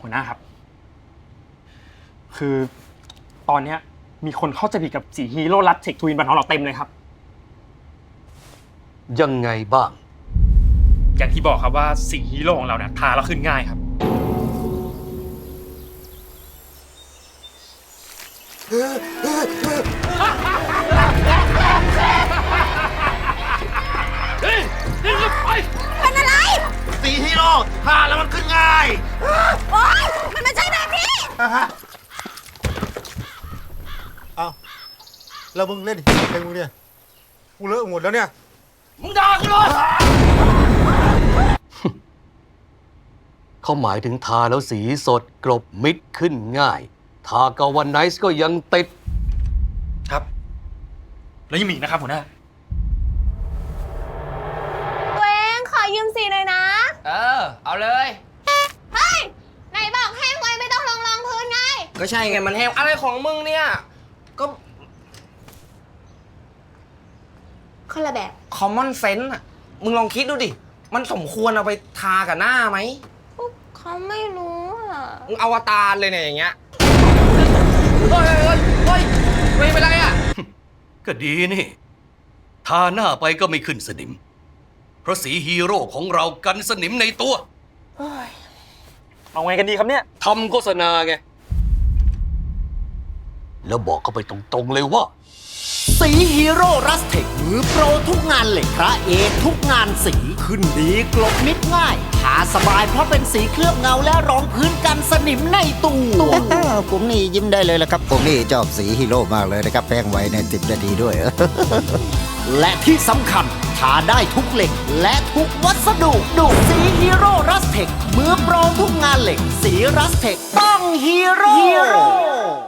หัวหน้าครับ คือตอนเนี้ยมีคนเข้าใจผิดกับสีฮีโร่รัดเทคทวินบันทองเราเต็มเลยครับ ยังไงบ้าง อย่างที่บอกครับว่าสีฮีโร่ของเราเนี่ยทาแล้วขึ้นง่ายครับ สีฮีโร่ทาแล้วมันขึ้นง่ายโอ๊ยมันไม่ใช่แบบนี้เอาแล้วมึงเล่นเพลงมึงเนี่ยกูเลอะหมดแล้วเนี่ยเขาหมายถึงทาแล้วสีสดกลบมิดขึ้นง่าย ทากาวันไนซ์ก็ยังติด ครับ แล้วยังมีอีกนะครับหัวหน้า เอาเลย เฮ้ย ไหนบอกแห้งไว้ไม่ต้องลงรองพื้นไง ก็ใช่ไงมันแห้งอะไรของมึงเนี่ย ก็คนละแบบ common sense อะมึงลองคิดดูดิ มันสมควรเอาไปทากับหน้าไหมเขาไม่รู้อะ มึงอวตารเลยเนี่ยอย่างเงี้ยเฮ้ยเฮ้ยเฮ้ยเฮ้ยไม่เป็นไรอะก็ดีนี่ ทาหน้าไปก็ไม่ขึ้นสนิม เพราะสีฮีโร่ของเรากันสนิมในตัว เอาไงกันดีครับเนี่ย ทำโฆษณาไง แล้วบอกเขาไปตรงๆเลยว่า สีฮีโร่รัสเทคมือโปรทุกงานเหล็กพระเอกทุกงานสีขึ้นดีกลบมิดง่ายทาสบายเพราะเป็นสีเคลือบเงาและรองพื้นกันสนิมในตัวผมนี่ยิ้มได้เลยละครับ ผมนี่ชอบสีฮีโร่มากเลยนะครับแพงไว้ในสิบนาทีด้วย และที่สำคัญทาได้ทุกเหล็กและทุกวัสดุดูสีฮีโร่รัส ทคมือโปรทุกงานเหล็ก สีรัสเทคต้องฮีโร่